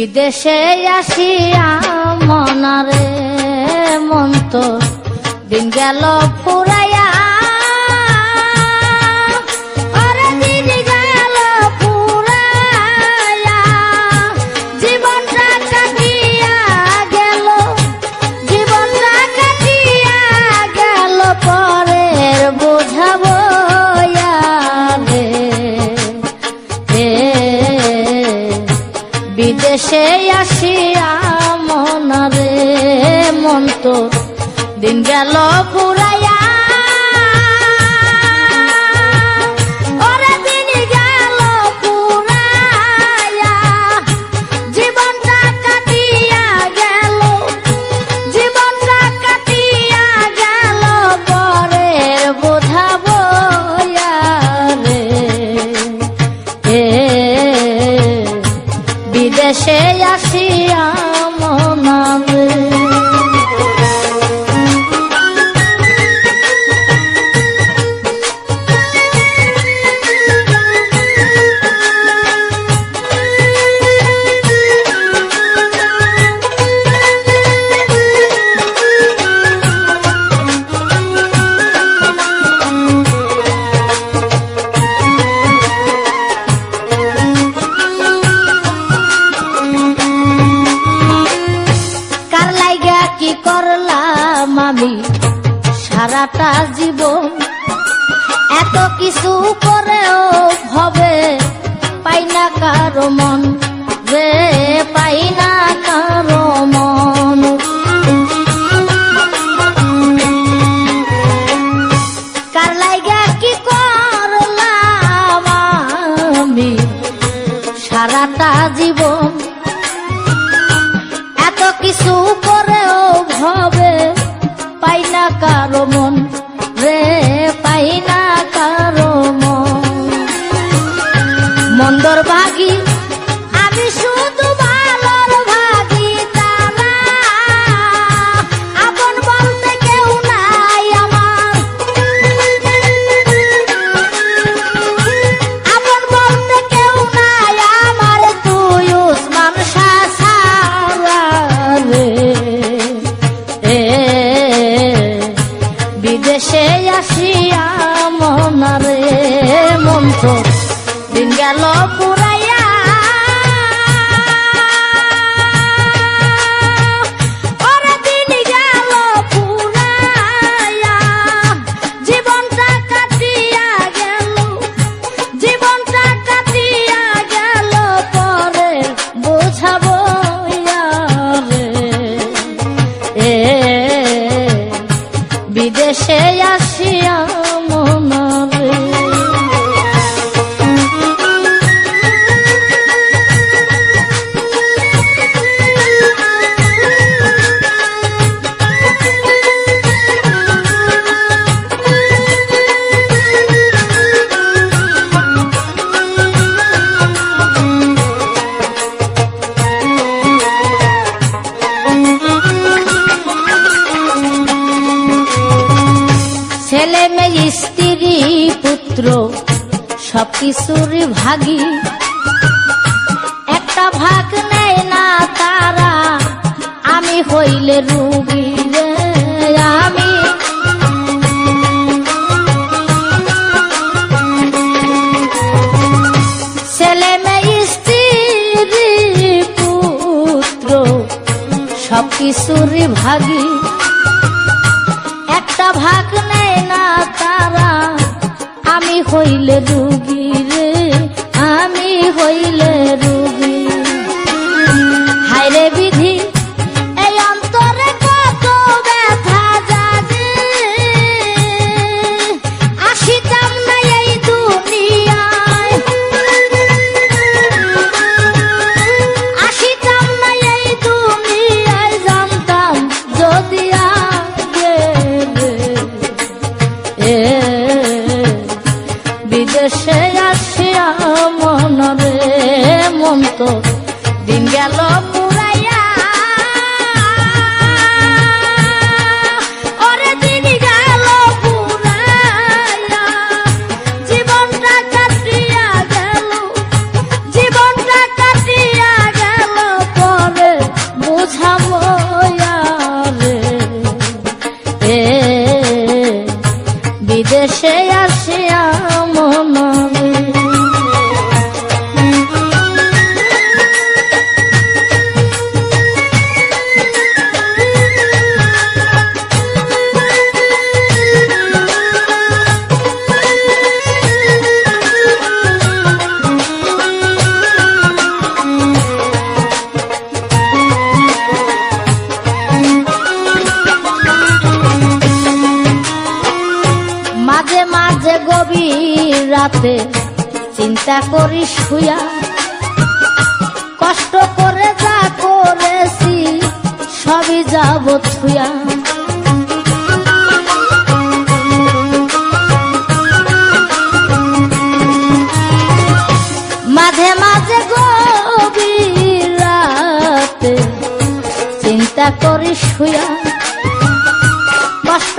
বিদেশে আসিয়া মনারে মন্ত দিন গেল পুরা মন রে মন তো দিন গেল পুরা কারও মন, যে পাই না কারও মন। কার লাইগা কি করলাম আমি? সারাটা জীবন এত কিছু ঘরে আসিয়া মনারে মন তো দিন গেল পুরা সব কিছুর ভাগি। একটা ভাগ নেয় না তারা, আমি হইলে রুগী আমি। ছেলে মেয়ে, স্ত্রী, পুত্র সব কিছুর ভাগী। হইলে রুগী অন্ত দিন গেল রাতে চিন্তা করি শুয়া কষ্ট করে যা করেছি, সবই যাব থুয়া মাঝে মাঝে গভীর রাতে চিন্তা করি শুয়া কষ্ট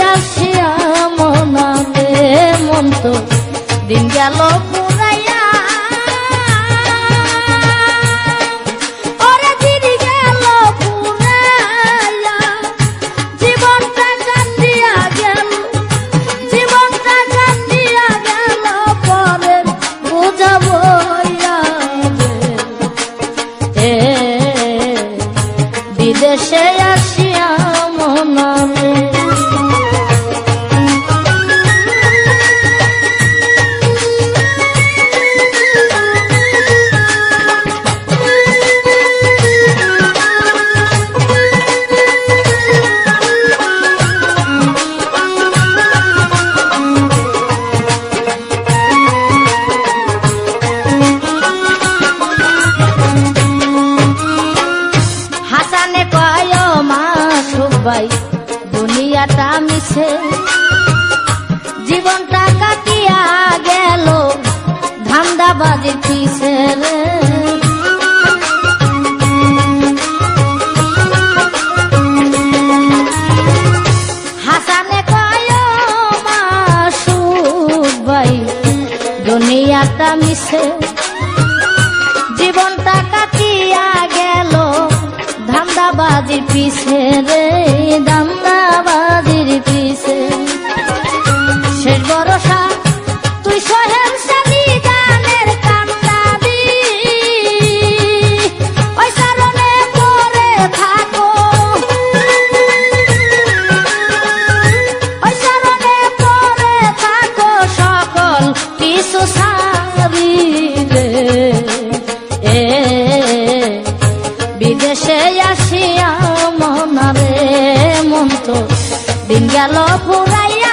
পিছে রে মন তো দিন গেল ফুরাইয়া